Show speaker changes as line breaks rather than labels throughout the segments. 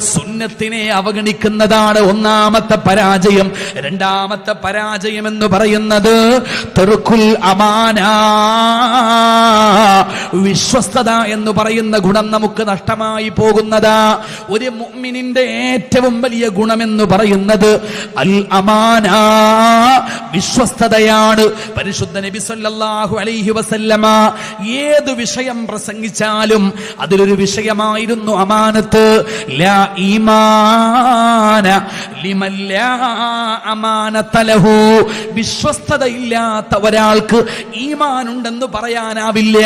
son സുന്നത്തിനെ അവഗണിക്കുന്നതാണ് ഒന്നാമത്തെ പരാജയം. രണ്ടാമത്തെ പരാജയം എന്ന് പറയുന്നത് തെറുക്കുൽ അമാന. വിശ്വസ്തത എന്ന് പറയുന്ന ഗുണം നമുക്ക് നഷ്ടമായി പോകുന്നതാ. ഒരു മുഅ്മിനിന്റെ ഏറ്റവും വലിയ ഗുണമെന്ന് പറയുന്നത് അൽ അമാന. വിശ്വസ്തതയാണ്. പരിശുദ്ധ നബി സല്ലല്ലാഹു അലൈഹി വസല്ലമ ഏത് വിഷയം പ്രസംഗിച്ചാലും അതിലൊരു വിഷയമായിരുന്നു അമാനത്ത്. ലാ ഈമാന ലിമൻ ലാ അമാനത ലഹു. വിശ്വസ്തതയില്ലാത്ത ഒരാൾക്ക് ഈമാനുണ്ടെന്ന് പറയാനാവില്ല.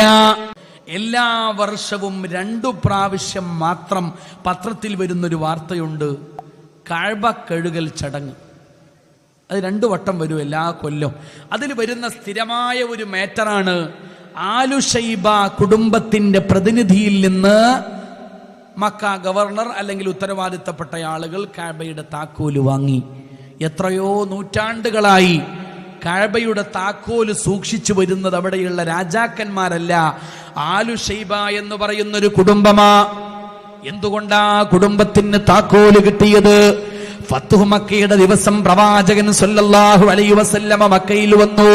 എല്ലാ വർഷവും രണ്ടു പ്രാവശ്യം മാത്രം പത്രത്തിൽ വരുന്നൊരു വാർത്തയുണ്ട്. കഴവ കഴുകൽ ചടങ്ങ്. അത് രണ്ടു വട്ടം വരും എല്ലാ കൊല്ലം അതിൽ വരുന്ന സ്ഥിരമായ ഒരു മേറ്ററാണ് ആലുഷൈബ കുടുംബത്തിന്റെ പ്രതിനിധിയിൽ നിന്ന് മക്ക ഗവർണർ അല്ലെങ്കിൽ ഉത്തരവാദിത്തപ്പെട്ട ആളുകൾ കാബയുടെ താക്കോൽ വാങ്ങി. എത്രയോ നൂറ്റാണ്ടുകളായി കാഴ്ബയുടെ താക്കോൽ സൂക്ഷിച്ചു വരുന്നത് അവിടെയുള്ള രാജാക്കന്മാരല്ല. ആലു ഷൈബ എന്ന് പറയുന്നൊരു കുടുംബമാ. എന്തുകൊണ്ടാ കുടുംബത്തിന് താക്കോൽ കിട്ടിയത്? ഫത്തുഹ് മക്കയുടെ ദിവസം പ്രവാചകൻ സല്ലല്ലാഹു അലൈഹി വസല്ലമ മക്കയിൽ വന്നു.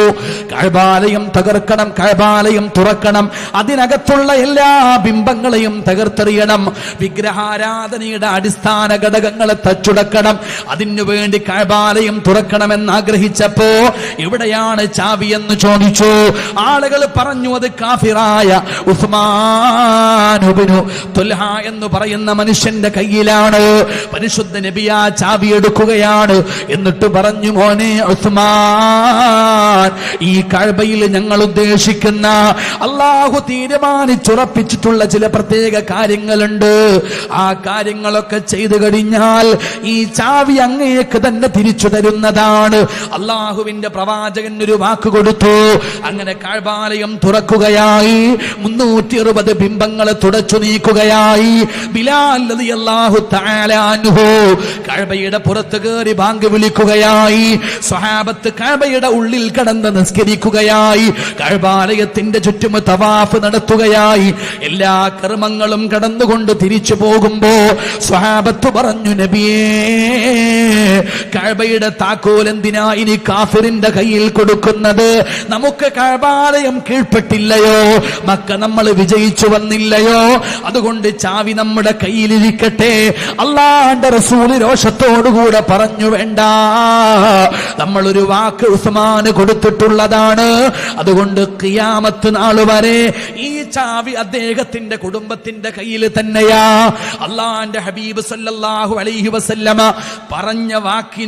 കഅബാലയം തകർക്കണം കഅബാലയം തുറക്കണം. അതിനകത്തുള്ള എല്ലാ ബിംബങ്ങളെയും തകർത്തെറിയണം. വിഗ്രഹാരാധനയുടെ അടിസ്ഥാന ഘടകങ്ങളെ തച്ചുടക്കണം. അതിനു വേണ്ടി കഅബാലയം തുറക്കണമെന്ന് ആഗ്രഹിച്ചപ്പോ എവിടെയാണ് ചാവി എന്ന് ചോദിച്ചു. ആളുകൾ പറഞ്ഞു അത് കാഫിറായ ഉസ്മാനുബിനു തുൽഹ എന്ന് പറയുന്ന മനുഷ്യന്റെ കയ്യിലാണ്. പരിശുദ്ധ നബിയ ചാവി എടുക്കുകയാണ് എന്നിട്ട് പറഞ്ഞു മോനെ ഉസ്മാൻ ഈ കഴബയിൽ ഞങ്ങൾ ഉദ്ദേശിക്കുന്ന അള്ളാഹു തീരുമാനിച്ചുറപ്പിച്ചിട്ടുള്ള ചില പ്രത്യേക കാര്യങ്ങളുണ്ട്. ആ കാര്യങ്ങളൊക്കെ ചെയ്തു കഴിഞ്ഞാൽ ഈ ചാവി അങ്ങേക്ക് തന്നെ തിരിച്ചു തരുന്നതാണ്. അള്ളാഹുവിന്റെ പ്രവാചകൻ ഒരു വാക്ക് കൊടുത്തു. അങ്ങനെ കാഴ്ബാലയം തുറക്കുകയായി. മുന്നൂറ്റി അറുപത് ബിംബങ്ങളെ തുടച്ചു നീക്കുകയായി. ബിലാൽ അള്ളാഹു താലാനുഹോ കഴബയുടെ പുറത്ത് കയറി ബാങ്ക് വിളിക്കുകയായി. സ്വഹാബത്ത് കാബയുടെ ഉള്ളിൽ കടന്ന് നിസ്കരിക്കുകയായി. കഴബാലയത്തിന്റെ ചുറ്റും തവാഫ് നടത്തുകയായി. എല്ലാ കർമ്മങ്ങളും കടന്നുകൊണ്ട് തിരിച്ചു പോകുമ്പോ സ്വഹാബത്ത് പറഞ്ഞു നബിയേ കഴബയുടെ താക്കോൽ എന്തിനാ ഇനി കാഫിറിന്റെ കയ്യിൽ കൊടുക്കുന്നത്? നമുക്ക് കഴബാലയം കീഴ്പ്പെട്ടില്ലയോ? മക്ക നമ്മൾ വിജയിച്ചു വന്നില്ലയോ? അതുകൊണ്ട് ചാവി നമ്മുടെ കയ്യിലിരിക്കട്ടെ. അള്ളാന്റെ റസൂൽ രോഷത്തോടുകൂടെ പറഞ്ഞു വേണ്ട. നമ്മൾ ഒരു വാക്ക് ഉസ്മാന് കൊടുത്തിട്ടുള്ളതാണ്. അതുകൊണ്ട് കിയാമത്ത് നാൾ വരെ ഈ ചാവി അദ്ദേഹത്തിന്റെ കുടുംബത്തിന്റെ കയ്യിൽ തന്നെയാ. അള്ളാന്റെ ഹബീബ് സല്ലാഹു അലൈഹി വസല്ലമ പറഞ്ഞ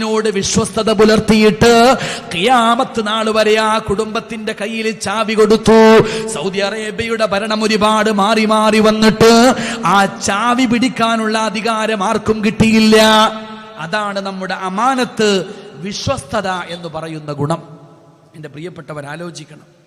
വാക്കിനോട് വിശ്വസ്തത പുലർത്തിയിട്ട് കിയാമത്ത് നാൾ വരെ ആ കുടുംബത്തിന്റെ കയ്യിൽ ചാവി കൊടുത്തു. സൗദി അറേബ്യയുടെ ഭരണം ഒരുപാട് മാറി മാറി വന്നിട്ട് ആ ചാവി പിടിക്കാനുള്ള അധികാരം ആർക്കും കിട്ടിയില്ല. അതാണ് നമ്മുടെ അമാനത്ത് വിശ്വസ്തത എന്ന് പറയുന്ന ഗുണം. എന്റെ പ്രിയപ്പെട്ടവർ ആലോചിക്കണം.